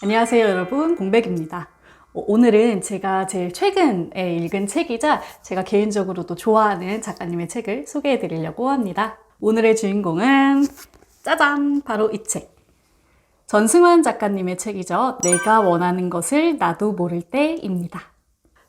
안녕하세요 여러분. 공백입니다. 어, 오늘은 제가 제일 최근에 읽은 책이자 제가 개인적으로도 좋아하는 작가님의 책을 소개해 드리려고 합니다. 오늘의 주인공은 짜잔! 바로 이 책. 전승환 작가님의 책이죠. 내가 원하는 것을 나도 모를 때입니다.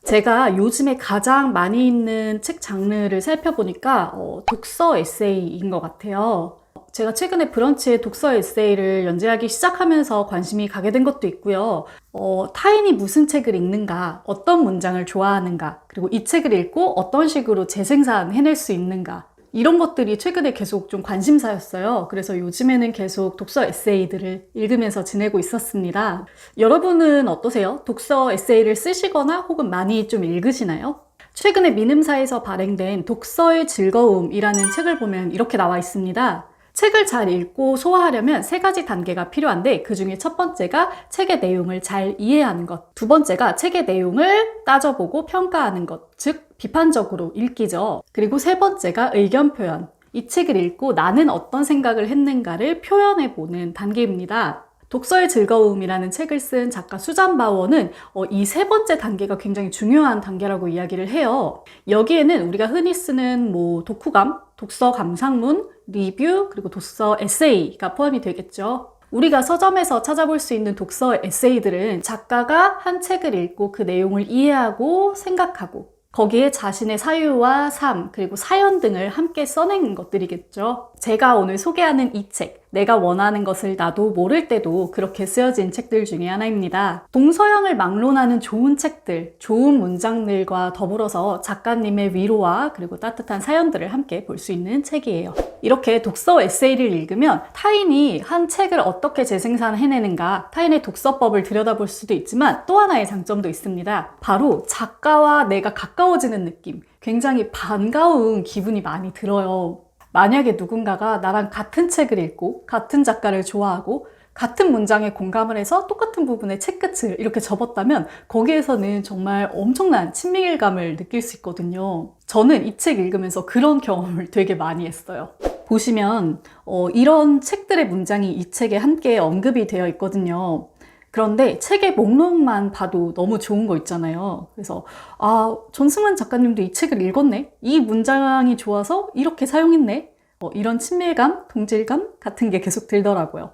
제가 요즘에 가장 많이 읽는 책 장르를 살펴보니까 어, 독서 에세이인 것 같아요. 제가 최근에 브런치에 독서 에세이를 연재하기 시작하면서 관심이 가게 된 것도 있고요. 어, 타인이 무슨 책을 읽는가, 어떤 문장을 좋아하는가, 그리고 이 책을 읽고 어떤 식으로 재생산 해낼 수 있는가, 이런 것들이 최근에 계속 좀 관심사였어요. 그래서 요즘에는 계속 독서 에세이들을 읽으면서 지내고 있었습니다. 여러분은 어떠세요? 독서 에세이를 쓰시거나 혹은 많이 좀 읽으시나요? 최근에 민음사에서 발행된 독서의 즐거움이라는 책을 보면 이렇게 나와 있습니다. 책을 잘 읽고 소화하려면 세 가지 단계가 필요한데 그 중에 첫 번째가 책의 내용을 잘 이해하는 것. 두 번째가 책의 내용을 따져보고 평가하는 것. 즉, 비판적으로 읽기죠. 그리고 세 번째가 의견 표현. 이 책을 읽고 나는 어떤 생각을 했는가를 표현해 보는 단계입니다. 독서의 즐거움이라는 책을 쓴 작가 수잔 바워는 어, 이세 번째 단계가 굉장히 중요한 단계라고 이야기를 해요. 여기에는 우리가 흔히 쓰는 뭐 독후감, 독서 감상문, 리뷰, 그리고 독서 에세이가 포함이 되겠죠. 우리가 서점에서 찾아볼 수 있는 독서 에세이들은 작가가 한 책을 읽고 그 내용을 이해하고 생각하고 거기에 자신의 사유와 삶, 그리고 사연 등을 함께 써낸 것들이겠죠. 제가 오늘 소개하는 이 책, 내가 원하는 것을 나도 모를 때도 그렇게 쓰여진 책들 중에 하나입니다. 동서양을 막론하는 좋은 책들, 좋은 문장들과 더불어서 작가님의 위로와 그리고 따뜻한 사연들을 함께 볼 수 있는 책이에요. 이렇게 독서 에세이를 읽으면 타인이 한 책을 어떻게 재생산해내는가, 타인의 독서법을 들여다볼 수도 있지만 또 하나의 장점도 있습니다. 바로 작가와 내가 가까워지는 느낌, 굉장히 반가운 기분이 많이 들어요. 만약에 누군가가 나랑 같은 책을 읽고 같은 작가를 좋아하고 같은 문장에 공감을 해서 똑같은 부분에 책끝을 이렇게 접었다면 거기에서는 정말 엄청난 친밀감을 느낄 수 있거든요. 저는 이 책 읽으면서 그런 경험을 되게 많이 했어요. 보시면 어, 이런 책들의 문장이 이 책에 함께 언급이 되어 있거든요. 그런데 책의 목록만 봐도 너무 좋은 거 있잖아요. 그래서 아 전승환 작가님도 이 책을 읽었네. 이 문장이 좋아서 이렇게 사용했네. 어, 이런 친밀감, 동질감 같은 게 계속 들더라고요.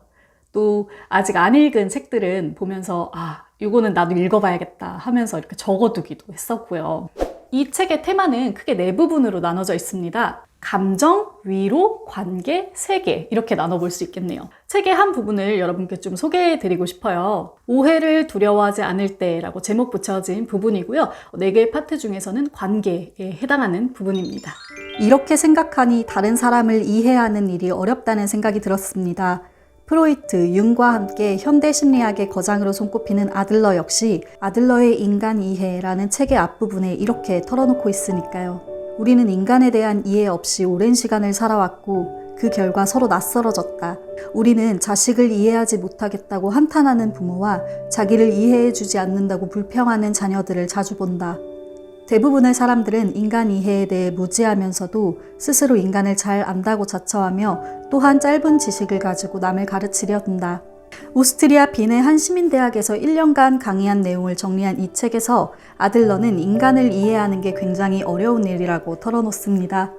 또 아직 안 읽은 책들은 보면서 아 이거는 나도 읽어봐야겠다 하면서 이렇게 적어두기도 했었고요. 이 책의 테마는 크게 네 부분으로 나눠져 있습니다. 감정, 위로, 관계, 세계 이렇게 나눠볼 수 있겠네요. 책의 한 부분을 여러분께 좀 소개해 드리고 싶어요. 오해를 두려워하지 않을 때라고 제목 붙여진 부분이고요. 네 개의 파트 중에서는 관계에 해당하는 부분입니다. 이렇게 생각하니 다른 사람을 이해하는 일이 어렵다는 생각이 들었습니다. 프로이트, 융과 함께 현대 심리학의 거장으로 손꼽히는 아들러 역시 아들러의 인간 이해라는 책의 앞부분에 이렇게 털어놓고 있으니까요. 우리는 인간에 대한 이해 없이 오랜 시간을 살아왔고 그 결과 서로 낯설어졌다. 우리는 자식을 이해하지 못하겠다고 한탄하는 부모와 자기를 이해해주지 않는다고 불평하는 자녀들을 자주 본다. 대부분의 사람들은 인간 이해에 대해 무지하면서도 스스로 인간을 잘 안다고 자처하며 또한 짧은 지식을 가지고 남을 가르치려 든다. 오스트리아 빈의 한 시민대학에서 1년간 강의한 내용을 정리한 이 책에서 아들러는 인간을 이해하는 게 굉장히 어려운 일이라고 털어놓습니다.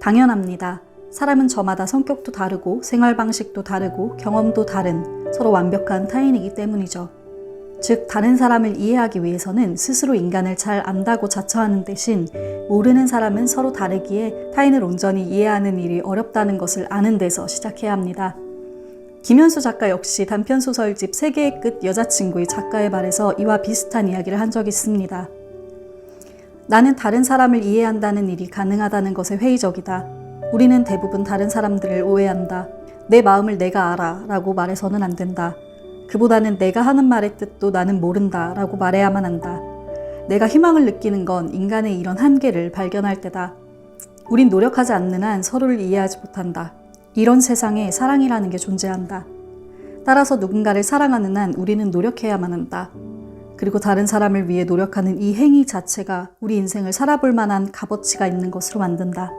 당연합니다. 사람은 저마다 성격도 다르고 생활 방식도 다르고 경험도 다른 서로 완벽한 타인이기 때문이죠. 즉, 다른 사람을 이해하기 위해서는 스스로 인간을 잘 안다고 자처하는 대신 모르는 사람은 서로 다르기에 타인을 온전히 이해하는 일이 어렵다는 것을 아는 데서 시작해야 합니다. 김현수 작가 역시 단편 소설집 세계의 끝 여자친구의 작가의 말에서 이와 비슷한 이야기를 한 적이 있습니다. 나는 다른 사람을 이해한다는 일이 가능하다는 것에 회의적이다. 우리는 대부분 다른 사람들을 오해한다. 내 마음을 내가 알아 라고 말해서는 안 된다. 그보다는 내가 하는 말의 뜻도 나는 모른다 라고 말해야만 한다. 내가 희망을 느끼는 건 인간의 이런 한계를 발견할 때다. 우린 노력하지 않는 한 서로를 이해하지 못한다. 이런 세상에 사랑이라는 게 존재한다. 따라서 누군가를 사랑하는 한 우리는 노력해야만 한다. 그리고 다른 사람을 위해 노력하는 이 행위 자체가 우리 인생을 살아볼 만한 값어치가 있는 것으로 만든다.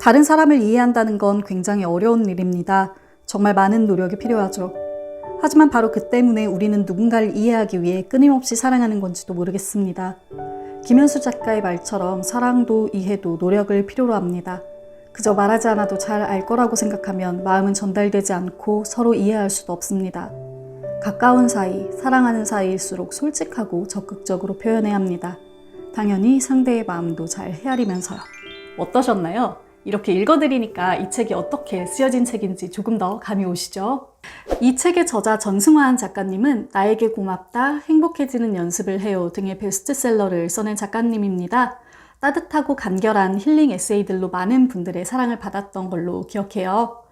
다른 사람을 이해한다는 건 굉장히 어려운 일입니다. 정말 많은 노력이 필요하죠. 하지만 바로 그 때문에 우리는 누군가를 이해하기 위해 끊임없이 사랑하는 건지도 모르겠습니다. 김현수 작가의 말처럼 사랑도 이해도 노력을 필요로 합니다. 그저 말하지 않아도 잘 알 거라고 생각하면 마음은 전달되지 않고 서로 이해할 수도 없습니다. 가까운 사이, 사랑하는 사이일수록 솔직하고 적극적으로 표현해야 합니다. 당연히 상대의 마음도 잘 헤아리면서요. 어떠셨나요? 이렇게 읽어드리니까 이 책이 어떻게 쓰여진 책인지 조금 더 감이 오시죠? 이 책의 저자 전승환 작가님은 나에게 고맙다, 행복해지는 연습을 해요 등의 베스트셀러를 써낸 작가님입니다. 따뜻하고 간결한 힐링 에세이들로 많은 분들의 사랑을 받았던 걸로 기억해요.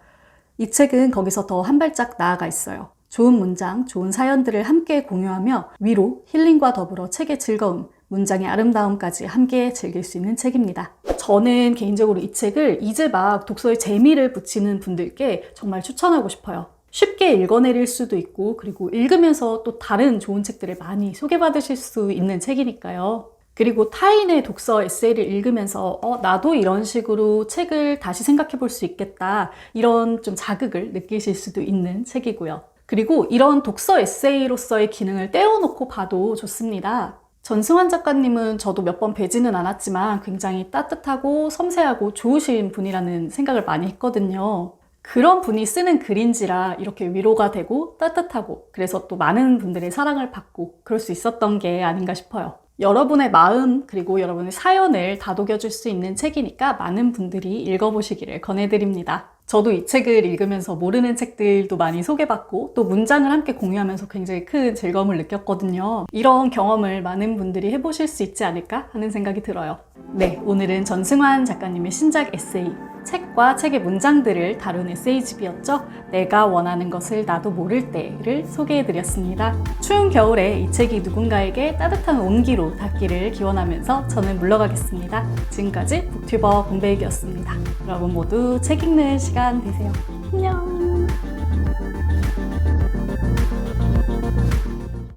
이 책은 거기서 더 한 발짝 나아가 있어요. 좋은 문장, 좋은 사연들을 함께 공유하며 위로, 힐링과 더불어 책의 즐거움, 문장의 아름다움까지 함께 즐길 수 있는 책입니다. 저는 개인적으로 이 책을 이제 막 독서에 재미를 붙이는 분들께 정말 추천하고 싶어요. 쉽게 읽어내릴 수도 있고, 그리고 읽으면서 또 다른 좋은 책들을 많이 소개받으실 수 있는 책이니까요. 그리고 타인의 독서 에세이를 읽으면서 어, 나도 이런 식으로 책을 다시 생각해 볼 수 있겠다. 이런 좀 자극을 느끼실 수도 있는 책이고요. 그리고 이런 독서 에세이로서의 기능을 떼어놓고 봐도 좋습니다. 전승환 작가님은 저도 몇 번 뵈지는 않았지만 굉장히 따뜻하고 섬세하고 좋으신 분이라는 생각을 많이 했거든요. 그런 분이 쓰는 글인지라 이렇게 위로가 되고 따뜻하고 그래서 또 많은 분들의 사랑을 받고 그럴 수 있었던 게 아닌가 싶어요. 여러분의 마음 그리고 여러분의 사연을 다독여 줄 수 있는 책이니까 많은 분들이 읽어보시기를 권해드립니다. 저도 이 책을 읽으면서 모르는 책들도 많이 소개받고 또 문장을 함께 공유하면서 굉장히 큰 즐거움을 느꼈거든요. 이런 경험을 많은 분들이 해보실 수 있지 않을까 하는 생각이 들어요. 네, 오늘은 전승환 작가님의 신작 에세이 책과 책의 문장들을 다룬 에세이집이었죠. 내가 원하는 것을 나도 모를 때를 소개해드렸습니다. 추운 겨울에 이 책이 누군가에게 따뜻한 온기로 닿기를 기원하면서 저는 물러가겠습니다. 지금까지 북튜버 공백이었습니다. 여러분 모두 책 읽는 시간 되세요. 안녕!